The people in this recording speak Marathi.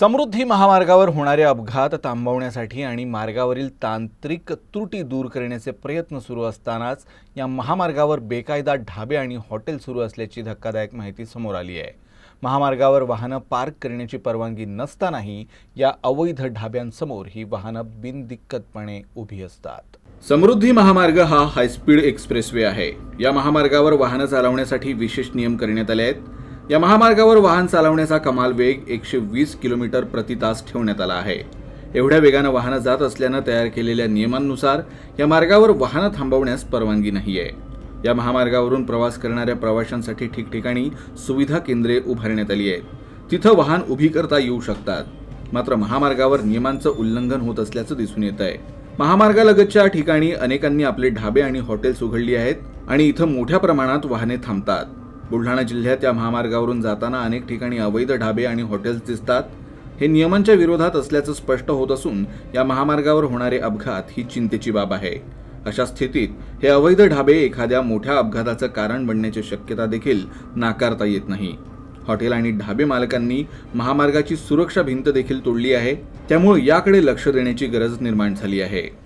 समृद्धी महामार्गावर होणारे अपघात थांबवण्यासाठी आणि मार्गावरील तांत्रिक त्रुटी दूर करण्याचे प्रयत्न सुरू असतानाच या महामार्गावर बेकायदा ढाबे आणि हॉटेल सुरू असल्याची धक्कादायक माहिती समोर आली आहे. महामार्गावर वाहनं पार्क करण्याची परवानगी नसतानाही या अवैध ढाब्यांसमोर ही वाहनं बिनदिक्कतपणे उभी असतात. समृद्धी महामार्ग हा हायस्पीड एक्सप्रेसवे आहे. या महामार्गावर वाहनं चालवण्यासाठी विशेष नियम करण्यात आले आहेत. या महामार्गावर वाहन चालवण्याचा कमाल वेग एकशे वीस किलोमीटर प्रति तास ठेवण्यात आला आहे. एवढ्या वेगानं वाहनं जात असल्यानं तयार केलेल्या नियमांनुसार या मार्गावर वाहनं थांबवण्यास परवानगी नाही आहे या महामार्गावरून प्रवास करणाऱ्या प्रवाशांसाठी ठिकठिकाणी सुविधा केंद्रे उभारण्यात आली आहेत. तिथं वाहन उभी करता येऊ शकतात. मात्र महामार्गावर नियमांचं उल्लंघन होत असल्याचं दिसून येत आहे. महामार्गालगतच्या ठिकाणी अनेकांनी आपले ढाबे आणि हॉटेल्स उघडली आहेत आणि इथं मोठ्या प्रमाणात वाहने थांबतात. बुलढाणा जिल्ह्यात या महामार्गावरून जाताना अनेक ठिकाणी अवैध ढाबे आणि हॉटेल्स दिसतात. हे नियमांच्या विरोधात असल्याचं स्पष्ट होत असून या महामार्गावर होणारे अपघात ही चिंतेची बाब आहे. अशा स्थितीत हे अवैध ढाबे एखाद्या मोठ्या अपघाताचं कारण बनण्याची शक्यता देखील नाकारता येत नाही. हॉटेल आणि ढाबे मालकांनी महामार्गाची सुरक्षा भिंत देखील तोडली आहे. त्यामुळे याकडे लक्ष देण्याची गरज निर्माण झाली आहे.